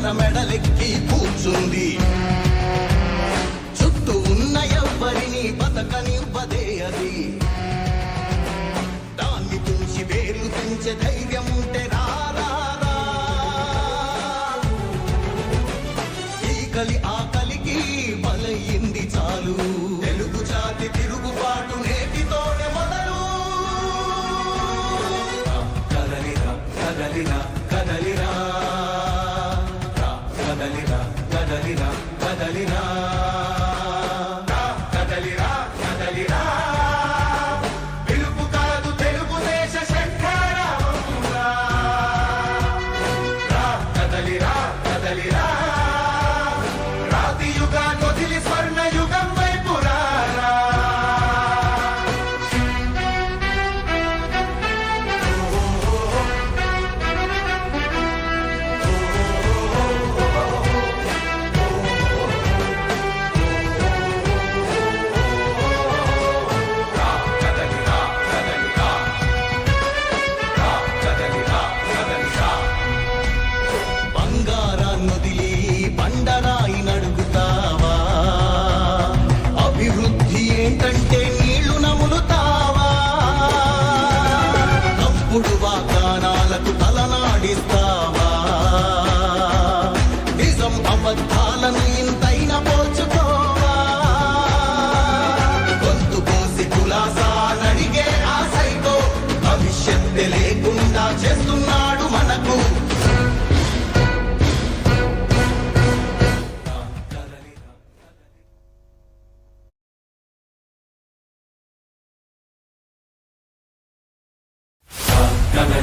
మన మెడలెక్కి కూర్చుంది. చుట్టూ ఉన్న ఎవ్వరిని బతకనివ్వదే అది. దాన్ని తుంచి వేలు పెంచే ధైర్యం ఉంటే రారా ఆకలికి బలయింది చాలు. తెలుగు జాతి తిరుగుబాటు నేటితోనే మొదలు. కదలిరా కదలిరా కదలిరా.